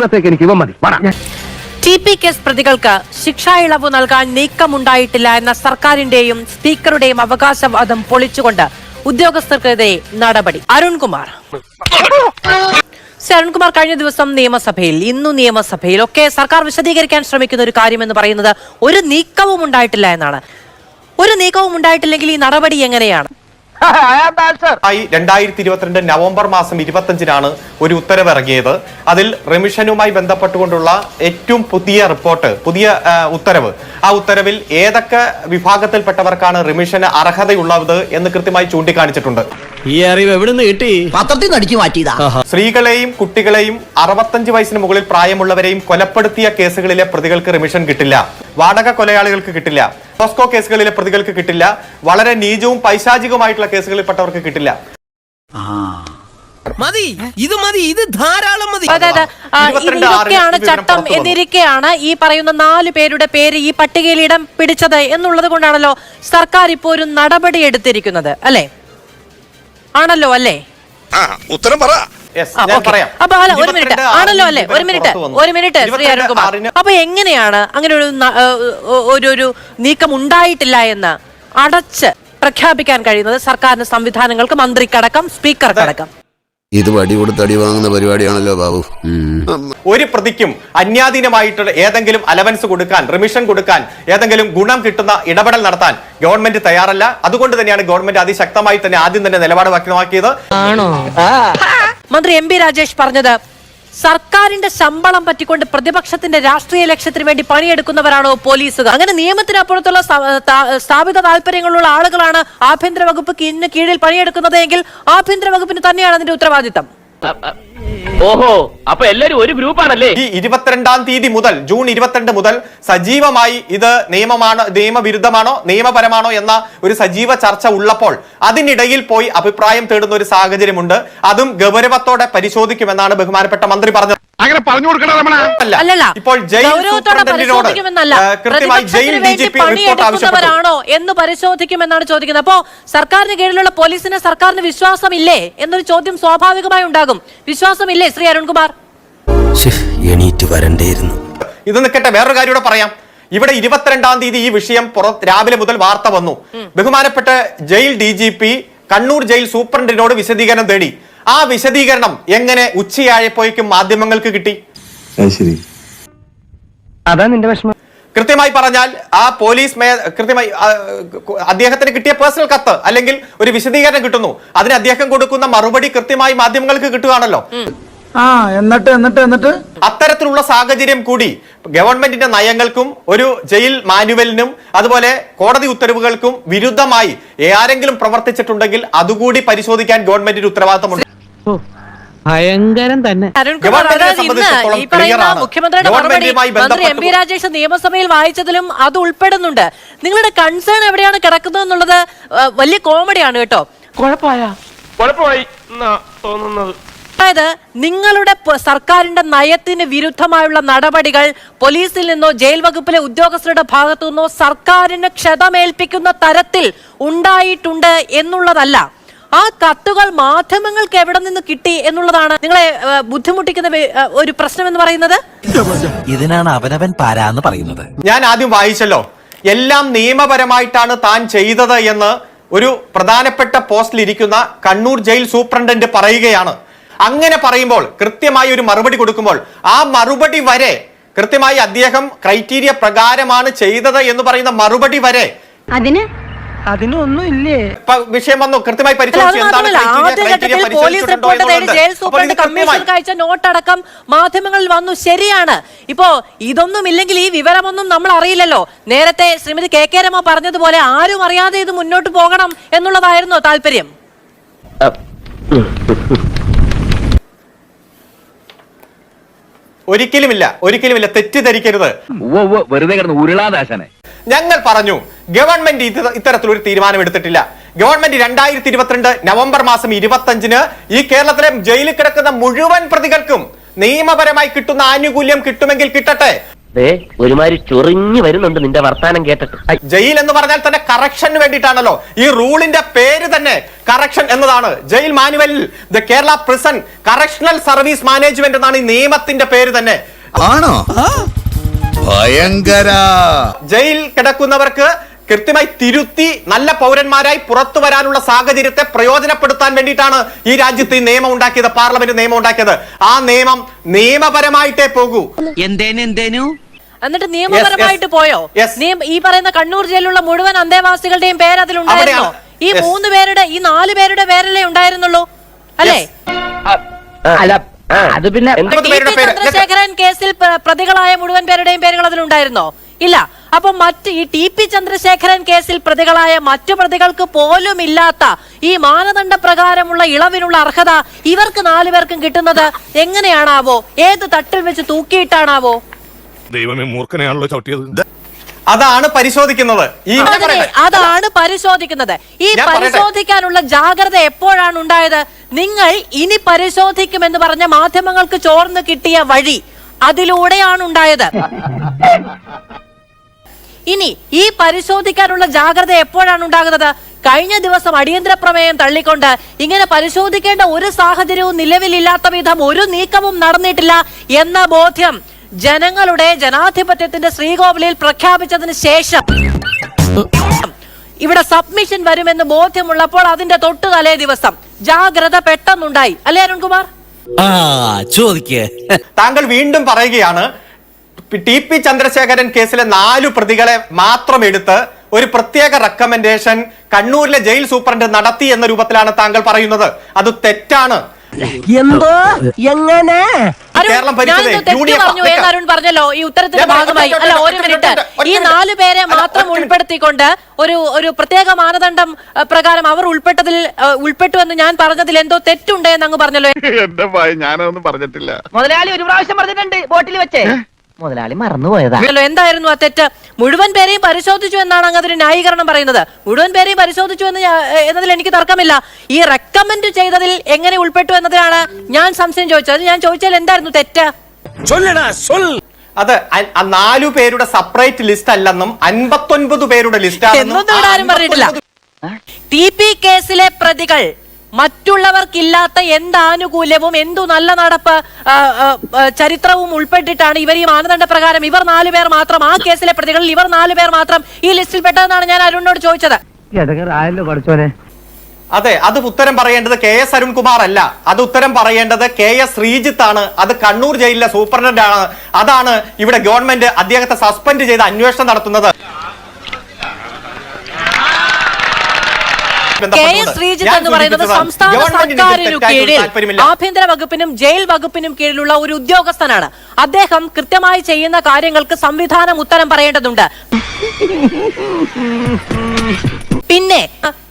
ഇന്നത്തേക്ക് എനിക്ക് ഇവ മതി. ടി പി കേസ് പ്രതികൾക്ക് ശിക്ഷാ ഇളവ് നൽകാൻ നീക്കമുണ്ടായിട്ടില്ല എന്ന സർക്കാരിന്റെയും സ്പീക്കറുടെയും അവകാശവാദം പൊളിച്ചുകൊണ്ട് ഉദ്യോഗസ്ഥർക്കെതിരെ നടപടി. അരുൺകുമാർ. ശ്രീ അരുൺകുമാർ കഴിഞ്ഞ ദിവസം നിയമസഭയിൽ ഇന്നു നിയമസഭയിൽ ഒക്കെ സർക്കാർ വിശദീകരിക്കാൻ ശ്രമിക്കുന്ന ഒരു കാര്യം എന്ന് പറയുന്നത് ഒരു നീക്കവും ഉണ്ടായിട്ടില്ല എന്നാണ്. ഒരു നീക്കവും ഉണ്ടായിട്ടില്ലെങ്കിൽ ഈ നടപടി എങ്ങനെയാണ്? രണ്ടായിരത്തി ഇരുപത്തിരണ്ട് നവംബർ മാസം ഇരുപത്തഞ്ചിനാണ് ഒരു ഉത്തരവ് ഇറങ്ങിയത് അതിൽ റെമിഷനുമായി ബന്ധപ്പെട്ടുകൊണ്ടുള്ള ഏറ്റവും പുതിയ റിപ്പോർട്ട് പുതിയ ഉത്തരവ്. ആ ഉത്തരവിൽ ഏതൊക്കെ വിഭാഗത്തിൽപ്പെട്ടവർക്കാണ് റിമിഷന് അർഹതയുള്ളത് എന്ന് കൃത്യമായി ചൂണ്ടിക്കാണിച്ചിട്ടുണ്ട്. ഈ അറിവ് എവിടുന്ന് കിട്ടി? പത്രത്തിൽ നിന്ന് അടിച്ചു മാറ്റിയതാ. സ്ത്രീകളെയും കുട്ടികളെയും അറുപത്തഞ്ച് വയസ്സിന് മുകളിൽ പ്രായമുള്ളവരെയും കൊലപ്പെടുത്തിയ കേസുകളിലെ പ്രതികൾക്ക് റിമിഷൻ കിട്ടില്ല. വാടക കൊലയാളികൾക്ക് കിട്ടില്ല. പോസ്കോ കേസുകളിലെ പ്രതികൾക്ക് കിട്ടില്ല. വളരെ നീചവും പൈശാചികവുമായിട്ടുള്ള കേസുകളിൽപ്പെട്ടവർക്ക് കിട്ടില്ല. മതി. ഇത് മതി. ഇത് ധാരാളം മതി. അതെ ആ, ഇത് ഇരുപത്തിരണ്ട് ഇതൊക്കെയാണ് ചട്ടം എന്നിരിക്കെയാണ് ഈ പറയുന്ന നാല് പേരുടെ പേര് ഈ പട്ടികയിൽ ഇടം പിടിച്ചത് എന്നുള്ളത് കൊണ്ടാണല്ലോ സർക്കാർ ഇപ്പോൾ ഒരു നടപടി എടുത്തിരിക്കുന്നത്. അല്ലേ? ആണല്ലോ അല്ലേ? ഉത്തരം പറ. Yes, ഞാൻ പറയാം. അപ്പൊ അല്ല ഒരു മിനിറ്റ്. ആണല്ലോ അല്ലേ? ഒരു മിനിറ്റ്. ഒരു മിനിറ്റ് ശ്രീ 22 അരുൺകുമാർ. അപ്പൊ എങ്ങനെയാണ് അങ്ങനെ ഒരു ഒരു ഒരു നീക്കം ഉണ്ടായിട്ടില്ല എന്ന് അടച്ച് പ്രഖ്യാപിക്കാൻ കഴിയുന്നത് സർക്കാരിന് സംവിധാനങ്ങൾക്ക് മന്ത്രിക്കടക്കം സ്പീക്കർക്കടക്കം. ഇത് വടി കൊടുത്ത് അടി വാങ്ങുന്ന പരിപാടിയാണല്ലോ ബാബു. ഒരു പ്രതിക്കും അന്യാധീനമായിട്ടുള്ള ഏതെങ്കിലും അലവൻസ് കൊടുക്കാൻ റിമിഷൻ കൊടുക്കാൻ ഏതെങ്കിലും ഗുണം കിട്ടുന്ന ഇടപെടൽ നടത്താൻ ഗവൺമെന്റ് തയ്യാറല്ല. അതുകൊണ്ട് തന്നെയാണ് ഗവൺമെന്റ് അതിശക്തമായി തന്നെ ആദ്യം തന്നെ നിലപാട് വ്യക്തമാക്കിയത്. മന്ത്രി എം രാജേഷ് പറഞ്ഞത് സർക്കാരിന്റെ ശമ്പളം പറ്റിക്കൊണ്ട് പ്രതിപക്ഷത്തിന്റെ രാഷ്ട്രീയ ലക്ഷ്യത്തിന് വേണ്ടി പണിയെടുക്കുന്നവരാണോ പോലീസുകാർ? അങ്ങനെ നിയമത്തിനപ്പുറത്തുള്ള സ്ഥാപിത താല്പര്യങ്ങളുള്ള ആളുകളാണ് ആഭ്യന്തര വകുപ്പ് ഇന്ന് കീഴിൽ പണിയെടുക്കുന്നത് എങ്കിൽ ആഭ്യന്തര വകുപ്പിന് തന്നെയാണ് അതിന്റെ ഉത്തരവാദിത്തം. ഓഹോ അപ്പൊ എല്ലാരും ഒരു ഗ്രൂപ്പാണല്ലേ? ഈ ഇരുപത്തിരണ്ടാം തീയതി മുതൽ ജൂൺ ഇരുപത്തിരണ്ട് മുതൽ സജീവമായി ഇത് നിയമമാണ് നിയമവിരുദ്ധമാണോ നിയമപരമാണോ എന്ന ഒരു സജീവ ചർച്ച ഉള്ളപ്പോൾ അതിനിടയിൽ പോയി അഭിപ്രായം തേടുന്ന ഒരു സാഹചര്യമുണ്ട്. അതും ഗൗരവത്തോടെ പരിശോധിക്കുമെന്നാണ് ബഹുമാനപ്പെട്ട മന്ത്രി പറഞ്ഞത്. അങ്ങനെ പറഞ്ഞു കൊടുക്കണോ രമണ. അല്ലല്ല. ഇപ്പോൾ ജയിൽ ഗൗരവത്തോടെ പരിശോധിക്കുമെന്നല്ല. പ്രതിപക്ഷത്തിന് വേണ്ടി പണിയെടുക്കുന്നവരാണോ എന്ന് പരിശോധിക്കുമെന്നാണ് ചോദിക്കുന്നത്. അപ്പോ സർക്കാരിന് കീഴിലുള്ള പോലീസിന് സർക്കാരിന് വിശ്വാസമില്ലേ എന്നൊരു ചോദ്യം സ്വാഭാവികമായി ഉണ്ടാകും. വിശ്വാസമില്ലേ ശ്രീ അരുൺകുമാർ? എണീറ്റ് വരണ്ടേയിരുന്നു. ഇത് നിൽക്കട്ടെ വേറൊരു കാര്യം കൂടെ പറയാം. ഇവിടെ ഇരുപത്തിരണ്ടാം തീയതി ഈ വിഷയം പുറത്ത് രാവിലെ മുതൽ വാർത്ത വന്നു. ബഹുമാനപ്പെട്ട ജയിൽ ഡി കണ്ണൂർ ജയിൽ സൂപ്രണ്ടിനോട് വിശദീകരണം തേടി. ആ വിശദീകരണം എങ്ങനെ ഉച്ചയായപ്പോഴേക്കും മാധ്യമങ്ങൾക്ക് കിട്ടി? ശരി അതാ നിന്റെ വിഷമം. കൃത്യമായി പറഞ്ഞാൽ ആ പോലീസ് മേ കൃത്യമായി അദ്ദേഹത്തിന് കിട്ടിയ പേഴ്സണൽ കത്ത് അല്ലെങ്കിൽ ഒരു വിശദീകരണം കിട്ടുന്നു. അതിന് അദ്ദേഹം കൊടുക്കുന്ന മറുപടി കൃത്യമായി മാധ്യമങ്ങൾക്ക് കിട്ടുകയാണല്ലോ. ആ എന്നിട്ട് എന്നിട്ട് എന്നിട്ട്? അത്തരത്തിലുള്ള സാഹചര്യം കൂടി ഗവൺമെന്റിന്റെ നയങ്ങൾക്കും ഒരു ജയിൽ മാനുവലിനും അതുപോലെ കോടതി ഉത്തരവുകൾക്കും വിരുദ്ധമായി ആരെങ്കിലും പ്രവർത്തിച്ചിട്ടുണ്ടെങ്കിൽ അതുകൂടി പരിശോധിക്കാൻ ഗവൺമെന്റിന് ഉത്തരവാദിത്തമുണ്ട്. ഭയങ്കരം തന്നെ. ഇന്ന് ഈ പറയുന്ന മുഖ്യമന്ത്രിയുടെ മറുപടി മന്ത്രി എം പി രാജേഷ് നിയമസഭയിൽ വായിച്ചതിലും അത് ഉൾപ്പെടുന്നുണ്ട്. നിങ്ങളുടെ കൺസേൺ എവിടെയാണ് കിടക്കുന്നത് എന്നുള്ളത് വലിയ കോമഡിയാണ് കേട്ടോ. അതായത് നിങ്ങളുടെ സർക്കാരിന്റെ നയത്തിന് വിരുദ്ധമായുള്ള നടപടികൾ പോലീസിൽ നിന്നോ ജയിൽ വകുപ്പിലെ ഉദ്യോഗസ്ഥരുടെ ഭാഗത്തു നിന്നോ സർക്കാരിന് ക്ഷതമേൽപ്പിക്കുന്ന തരത്തിൽ ഉണ്ടായിട്ടുണ്ട് എന്നുള്ളതല്ല. ആ കത്തുകൾ മാധ്യമങ്ങൾക്ക് എവിടെ നിന്ന് കിട്ടി എന്നുള്ളതാണ് നിങ്ങളെ ബുദ്ധിമുട്ടിക്കുന്ന ഒരു പ്രശ്നം എന്ന് പറയുന്നത്? ഇതിനാണ് അവനവൻ പാരാന്ന് പറയുന്നത്. ഞാൻ ആദ്യം വായിച്ചല്ലോ. എല്ലാം നിയമപരമായിട്ടാണ് താൻ ചെയ്തത് എന്ന് ഒരു പ്രധാനപ്പെട്ട പോസ്റ്റിൽ ഇരിക്കുന്ന കണ്ണൂർ ജയിൽ സൂപ്രണ്ടന്റ് പറയുകയാണ്. അങ്ങനെ പറയുമ്പോൾ കൃത്യമായി ഒരു മറുപടി കൊടുക്കുമ്പോൾ ആ മറുപടി വരെ കൃത്യമായി അദ്ദേഹം ക്രൈറ്റീരിയ പ്രകാരമാണ് ചെയ്തത് എന്ന് പറയുന്ന മറുപടി വരെ അതിന് ഇപ്പൊ വിഷയം വന്നു. കൃത്യമായി പരിശോധിച്ചു പോലീസ് റിപ്പോർട്ട് തേടി ജയിൽ സൂപ്രണ്ട് കമ്മീഷണർക്ക് അയച്ച നോട്ടടക്കം മാധ്യമങ്ങളിൽ വന്നു. ശരിയാണ്. ഇപ്പോ ഇതൊന്നും ഇല്ലെങ്കിൽ ഈ വിവരമൊന്നും നമ്മൾ അറിയില്ലല്ലോ. നേരത്തെ ശ്രീമതി കെ കെ രമ പറഞ്ഞതുപോലെ ആരും അറിയാതെ ഇത് മുന്നോട്ട് പോകണം എന്നുള്ളതായിരുന്നു താല്പര്യം. ഒരിക്കലുമില്ല. ഒരിക്കലുമില്ല. തെറ്റിദ്ധരിക്കരുത്. വെറുതെ കിടന്ന് ഉരുളാദാശനെ. ഞങ്ങൾ പറഞ്ഞു ഗവൺമെന്റ് ഇത് ഇത്തരത്തിലൊരു തീരുമാനം എടുത്തിട്ടില്ല ഗവൺമെന്റ് രണ്ടായിരത്തി ഇരുപത്തിരണ്ട് നവംബർ മാസം ഇരുപത്തഞ്ചിന് ഈ കേരളത്തിലെ ജയിലിൽ കിടക്കുന്ന മുഴുവൻ പ്രതികൾക്കും നിയമപരമായി കിട്ടുന്ന ആനുകൂല്യം കിട്ടുമെങ്കിൽ കിട്ടട്ടെ. ദേ ഒരുമാതിരി ചൊറിഞ്ഞു വരുന്നുണ്ട് നിന്റെ വർത്താനം കേട്ടിട്ട്. ജയിൽ എന്ന് പറഞ്ഞാൽ തന്നെ കറക്ഷന് വേണ്ടിയിട്ടാണല്ലോ. ഈ റൂളിന്റെ പേര് തന്നെ കറക്ഷൻ എന്നതാണ്. Jail മാനുവലിൽ the Kerala prison correctional service management എന്നാണ് ഈ നിയമത്തിന്റെ പേര് തന്നെ. ആണോ? ഭയങ്കര. ജയിൽ കിടക്കുന്നവർക്ക് കൃത്യമായി തിരുത്തി നല്ല പൗരന്മാരായി പുറത്തു വരാനുള്ള സാഹചര്യത്തെ പ്രയോജനപ്പെടുത്താൻ വേണ്ടിയിട്ടാണ് ഈ രാജ്യത്ത് ഈ നിയമം ഉണ്ടാക്കിയത് പാർലമെന്റ് നിയമം ഉണ്ടാക്കിയത്. ആ നിയമം നിയമപരമായിട്ടേ പോകൂ. എന്തേനു എന്തേനു? എന്നിട്ട് നിയമപരമായിട്ട് പോയോ? ഈ പറയുന്ന കണ്ണൂർ ജയിലുള്ള മുഴുവൻ അന്തേവാസികളുടെയും പേര് അതിലുണ്ടായിരുന്നോ. ഈ മൂന്ന് പേരുടെ ഈ നാല് പേരുടെ പേരല്ലേ ഉണ്ടായിരുന്നുള്ളൂ? അല്ലേ? അല്ല അത് പിന്നെ ചന്ദ്രശേഖരൻ കേസിൽ പ്രതികളായ മുഴുവൻ പേരുടെയും പേരുകൾ അതിലുണ്ടായിരുന്നോ? ഇല്ല. അപ്പൊ മറ്റ് ഈ ടി പി ചന്ദ്രശേഖരൻ കേസിൽ പ്രതികളായ മറ്റു പ്രതികൾക്ക് പോലും ഇല്ലാത്ത ഈ മാനദണ്ഡ പ്രകാരമുള്ള ഇളവിനുള്ള അർഹത ഇവർക്ക് നാലുപേർക്കും കിട്ടുന്നത് എങ്ങനെയാണാവോ? ഏത് തട്ടിൽ വെച്ച് തൂക്കിയിട്ടാണാവോ? ദൈവമേ മൂർഖനെയാണല്ലോ ചവിട്ടിയത്. അതാണ് പരിശോധിക്കുന്നത്. അതാണ് പരിശോധിക്കുന്നത്. ഈ പരിശോധിക്കാനുള്ള ജാഗ്രത എപ്പോഴാണ് ഉണ്ടായത്? നിങ്ങൾ ഇനി പരിശോധിക്കുമെന്ന് പറഞ്ഞ മാധ്യമങ്ങൾക്ക് ചോർന്ന് കിട്ടിയ വഴി അതിലൂടെയാണ് ഉണ്ടായത്. ഇനി ഈ പരിശോധിക്കാനുള്ള ജാഗ്രത എപ്പോഴാണ് ഉണ്ടാകുന്നത്? കഴിഞ്ഞ ദിവസം അടിയന്തര പ്രമേയം തള്ളിക്കൊണ്ട് ഇങ്ങനെ പരിശോധിക്കേണ്ട ഒരു സാഹചര്യവും നിലവിലില്ലാത്ത വിധം ഒരു നീക്കവും നടന്നിട്ടില്ല എന്ന ബോധ്യം ജനങ്ങളുടെ ജനാധിപത്യത്തിന്റെ ശ്രീകോവിലിൽ പ്രഖ്യാപിച്ചതിന് ശേഷം. ഇവിടെ സബ്മിഷൻ വരുമെന്ന് ബോധ്യമുള്ളപ്പോൾ അതിന്റെ തൊട്ടു തലേ ദിവസം ജാഗ്രത പെട്ടെന്നുണ്ടായി. അല്ലേ അരുൺകുമാർ? ആ ചോദിക്കേ. താങ്കൾ വീണ്ടും പറയുകയാണ് ടി പി ചന്ദ്രശേഖരൻ കേസിലെ നാലു പ്രതികളെ മാത്രം എടുത്ത് ഒരു പ്രത്യേക റെക്കമെൻഡേഷൻ കണ്ണൂരിലെ ജയിൽ സൂപ്രണ്ട് നടത്തി എന്ന രൂപത്തിലാണ് താങ്കൾ പറയുന്നത്. അത് തെറ്റാണ്. എന്തോ? എങ്ങനെ? അരുൺ, കേരളം പറഞ്ഞല്ലോ. ഈ ഉത്തരത്തിന്റെ ഭാഗമായി. അല്ല ഒരു മിനിറ്റ്. ഈ. നാല് പേരെ മാത്രം ഉൾപ്പെടുത്തിക്കൊണ്ട് ഒരു ഒരു പ്രത്യേക മാനദണ്ഡം പ്രകാരം അവർ ഉൾപ്പെട്ടതിൽ ഉൾപ്പെട്ടു എന്ന് ഞാൻ പറഞ്ഞതിൽ എന്തോ തെറ്റുണ്ട് എന്ന് അങ്ങ് പറഞ്ഞല്ലോ. എന്റെ ഞാനൊന്നും പറഞ്ഞിട്ടില്ല. മുതലാളി ഒരു പ്രാവശ്യം പറഞ്ഞിട്ടുണ്ട് ബോട്ടിൽ വെച്ചേ. മുതലാളി മറന്നുപോയതാ. ല്ലോ, എന്തായിരുന്നു ആ തെറ്റ്? മുഴുവൻ പേരെയും പരിശോധിച്ചു എന്നാണ് അങ്ങ് അതിന് ന്യായീകരണം പറയുന്നത്. മുഴുവൻ പേരെയും പരിശോധിച്ചു എന്ന് എന്നതിൽ എനിക്ക് തർക്കമില്ല. ഈ റെക്കമെന്റ് ചെയ്തതിൽ എങ്ങനെ ഉൾപ്പെട്ടു എന്നതിലാണ് ഞാൻ സംശയം ചോദിച്ചത്. അത് ഞാൻ ചോദിച്ചാൽ എന്തായിരുന്നു തെറ്റ്? അത് അ- ആ നാലു പേരുടെ സെപ്പറേറ്റ് ലിസ്റ്റ് അല്ലെന്നും അൻപത്തൊൻപത് പേരുടെ ലിസ്റ്റ് എന്നൊന്നും ഇവിടെ ആരും പറഞ്ഞിട്ടില്ല. ടി പി കേസിലെ പ്രതികൾ മറ്റുള്ളവർക്കില്ലാത്ത എന്ത് ആനുകൂല്യവും എന്തു നല്ല നടപ്പ് ചരിത്രവും ഉൾപ്പെട്ടിട്ടാണ് ഇവർ ഈ മാനദണ്ഡ പ്രകാരം ഇവർ നാലു പേർ മാത്രം ആ കേസിലെ പ്രതികളിൽ ഇവർ നാലു പേർ മാത്രം ഈ ലിസ്റ്റിൽ പെട്ടതെന്നാണ് ഞാൻ അരുണിനോട് ചോദിച്ചത്. അതെ അത് ഉത്തരം പറയേണ്ടത് കെ എസ് അരുൺകുമാർ അല്ല. അത് ഉത്തരം പറയേണ്ടത് കെ എസ് ശ്രീജിത്ത് ആണ്. അത് കണ്ണൂർ ജയിലിലെ സൂപ്രണ്ടന്റ് ആണ് അതാണ് ഇവിടെ ഗവൺമെന്റ് അദ്ദേഹത്തെ സസ്പെൻഡ് ചെയ്ത് അന്വേഷണം നടത്തുന്നത്. കെ എസ് ശ്രീജിത്ത് എന്ന് പറയുന്നത് സംസ്ഥാന സർക്കാരിനു കീഴിൽ ആഭ്യന്തര വകുപ്പിനും ജയിൽ വകുപ്പിനും കീഴിലുള്ള ഒരു ഉദ്യോഗസ്ഥനാണ്. അദ്ദേഹം കൃത്യമായി ചെയ്യുന്ന കാര്യങ്ങൾക്ക് സംവിധാനം ഉത്തരം പറയേണ്ടതുണ്ട്. പിന്നെ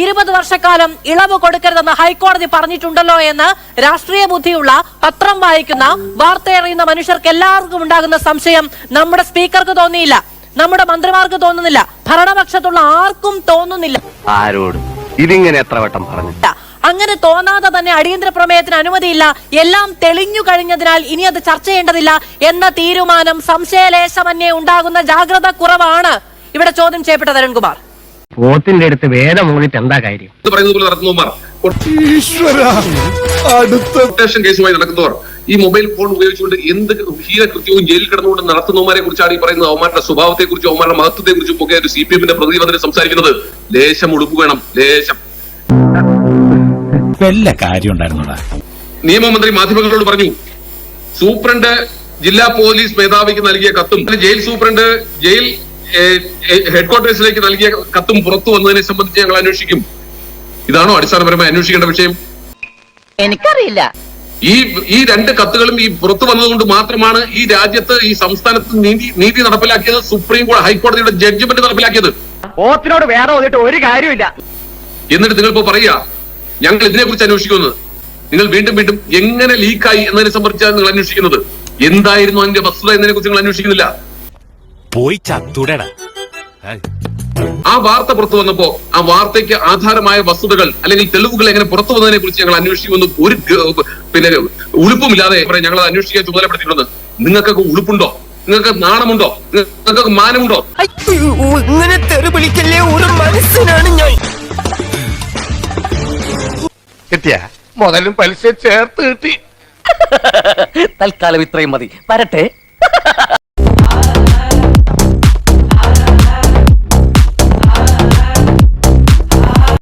ഇരുപത് വർഷക്കാലം ഇളവ് കൊടുക്കരുതെന്ന് ഹൈക്കോടതി പറഞ്ഞിട്ടുണ്ടല്ലോ എന്ന് രാഷ്ട്രീയ ബുദ്ധിയുള്ള പത്രം വായിക്കുന്ന വാർത്തയറിയുന്ന മനുഷ്യർക്ക് എല്ലാവർക്കും ഉണ്ടാകുന്ന സംശയം നമ്മുടെ സ്പീക്കർക്ക് തോന്നിയില്ല. നമ്മുടെ മന്ത്രിമാർക്ക് തോന്നുന്നില്ല. ഭരണപക്ഷത്തുള്ള ആർക്കും തോന്നുന്നില്ല. ആരോട്. ഇതിങ്ങനെ എത്ര വട്ടം പറഞ്ഞു? അങ്ങനെ തോന്നാതെ തന്നെ അടിയന്തര പ്രമേയത്തിന് അനുമതിയില്ല. എല്ലാം തെളിഞ്ഞു കഴിഞ്ഞതിനാൽ ഇനി അത് ചർച്ച ചെയ്യേണ്ടതില്ല എന്ന തീരുമാനം സംശയലേശമന്യേ ഉണ്ടാകുന്ന ജാഗ്രത കുറവാണ്. ഇവിടെ ചോദ്യം ചെയ്യപ്പെട്ടത് അരുൺകുമാർ പോത്തിന്റെ അടുത്ത് വേദം മൂന്നിട്ട് എന്താ കാര്യം? ഇത് പറയുന്നത് പോലെ കൊട്ടേഷൻ കേസുമായി നടക്കുന്നവർ ഈ മൊബൈൽ ഫോൺ ഉപയോഗിച്ചുകൊണ്ട് എന്ത് ഹീനകൃത്യവും ജയിലിൽ കിടന്നുകൊണ്ട് നടത്തുന്നവന്മാരെ കുറിച്ചാണ് ഈ പറയുന്നത്. അവന്മാരുടെ സ്വഭാവത്തെ കുറിച്ചും അവന്മാരുടെ മഹത്വത്തെ കുറിച്ചും ഒക്കെ ഒരു സി പി എമ്മിന്റെ പ്രതി വന്നിട്ട് സംസാരിക്കുന്നത് ലേശം ഉടുപ്പ് വേണം ലേശം. വല്ല കാര്യം ഉണ്ടായിരുന്നോടാ? നിയമമന്ത്രി മാധ്യമങ്ങളോട് പറഞ്ഞു സൂപ്രണ്ട് ജില്ലാ പോലീസ് മേധാവിക്ക് നൽകിയ കത്തും ജയിൽ സൂപ്രണ്ട് ജയിൽ ഹെഡ്ക്വാർട്ടേഴ്സിലേക്ക് നൽകിയ കത്തും പുറത്തു വന്നതിനെ സംബന്ധിച്ച് ഞങ്ങൾ അന്വേഷിക്കും. ഇതാണോ അടിസ്ഥാനപരമായി അന്വേഷിക്കേണ്ട വിഷയം? എനിക്കറിയില്ല. ഈ ഈ രണ്ട് കത്തുകളും ഈ പുറത്തു വന്നതുകൊണ്ട് മാത്രമാണ് ഈ രാജ്യത്ത് ഈ സംസ്ഥാനത്ത് നീതി നീതി നടപ്പിലാക്കിയത് സുപ്രീം കോടതി ഹൈക്കോടതിയുടെ ജഡ്ജ്മെന്റ് നടപ്പിലാക്കിയത്. ഓത്തിനോട് വേറെ വന്നിട്ട് ഒരു കാര്യമില്ല എന്നിട്ട് നിങ്ങൾ ഇപ്പോ പറയുക ഞങ്ങൾ ഇതിനെ കുറിച്ച് അന്വേഷിക്കുന്നത്. നിങ്ങൾ വീണ്ടും വീണ്ടും എങ്ങനെ ലീക്കായി എന്നതിനെ സംബന്ധിച്ചാണ് നിങ്ങൾ അന്വേഷിക്കുന്നത്. എന്തായിരുന്നു അതിന്റെ വസ്തുത എന്നതിനെ കുറിച്ച് നിങ്ങൾ അന്വേഷിക്കുന്നില്ല. പോയി ചത്തുടട ആ വാർത്ത പുറത്തു വന്നപ്പോ ആ വാർത്തയ്ക്ക് ആധാരമായ വസ്തുതകൾ അല്ലെങ്കിൽ തെളിവുകൾ എങ്ങനെ പുറത്തു വന്നതിനെ കുറിച്ച് ഞങ്ങൾ അന്വേഷിക്കുമെന്നും ഒരു പിന്നെ ഉളുപ്പുമില്ലാതെ ഞങ്ങൾ അത് അന്വേഷിക്കാൻ ചുമതലപ്പെടുത്തിയിട്ടുണ്ട്. നിങ്ങൾക്കൊക്കെ ഉളുപ്പുണ്ടോ? നിങ്ങൾക്ക് നാണമുണ്ടോ? നിങ്ങൾക്കൊക്കെ മാനമുണ്ടോ? ഇങ്ങനെ ഒരു ഞാൻ. മുതലും പലിശ ചേർത്ത് കിട്ടി. തൽക്കാലം ഇത്രയും മതി. വരട്ടെ.